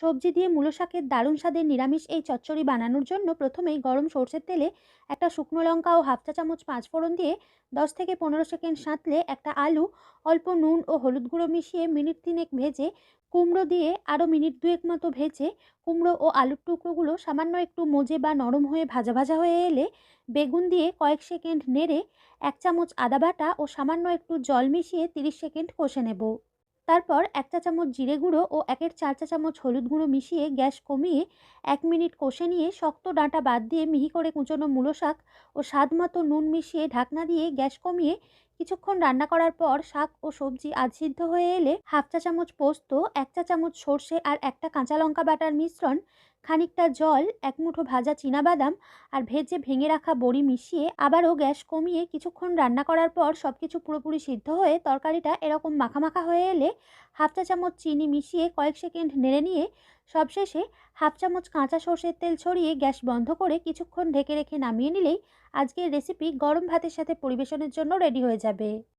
সবজি দিয়ে মূলো শাকের দারুণ স্বাদের নিরামিষ এই চচ্চড়ি বানানোর জন্য প্রথমেই গরম সর্ষের তেলে একটা শুকনো লঙ্কা ও হাফ চা চামচ পাঁচ ফোড়ন দিয়ে দশ থেকে পনেরো সেকেন্ড সাঁতলে একটা আলু, অল্প নুন ও হলুদ গুঁড়ো মিশিয়ে মিনিট তিনেক ভেজে কুমড়ো দিয়ে আরও মিনিট দুয়েক মতো ভেজে কুমড়ো ও আলুর টুকরোগুলো সামান্য একটু মজে বা নরম হয়ে ভাজা ভাজা হয়ে এলে বেগুন দিয়ে কয়েক সেকেন্ড নেড়ে এক চামচ আদা বাটা ও সামান্য একটু জল মিশিয়ে তিরিশ সেকেন্ড কষে নেব। তারপর এক চা চামচ জিরে গুঁড়ো ও একের চার চা চামচ হলুদ গুঁড়ো মিশিয়ে গ্যাস কমিয়ে এক মিনিট কষে নিয়ে শক্ত ডাঁটা বাদ দিয়ে মিহি করে কুঁচোনো মূলো শাক ও স্বাদ মতো নুন মিশিয়ে ঢাকনা দিয়ে গ্যাস কমিয়ে কিছুক্ষণ রান্না করার পর শাক ও সবজি আধ সিদ্ধ হয়ে এলে হাফ চা চামচ পোস্ত, এক চা চামচ সর্ষে আর একটা কাঁচা লঙ্কা বাটার মিশ্রণ খানিকটা জল, এক মুঠো ভাজা বাদাম আর ভেজে ভেঙে রাখা বড়ি মিশিয়ে আবারও গ্যাস কমিয়ে কিছুক্ষণ রান্না করার পর সব কিছু পুরোপুরি সিদ্ধ হয়ে তরকারিটা এরকম মাখামাখা হয়ে এলে হাফ চা চামচ চিনি মিশিয়ে কয়েক সেকেন্ড নেড়ে নিয়ে সবশেষে হাফ চামচ কাঁচা সর্ষের তেল ছড়িয়ে গ্যাস বন্ধ করে কিছুক্ষণ ঢেকে রেখে নামিয়ে নিলেই আজকের রেসিপি গরম ভাতের সাথে পরিবেশনের জন্য রেডি হয়ে যাবে।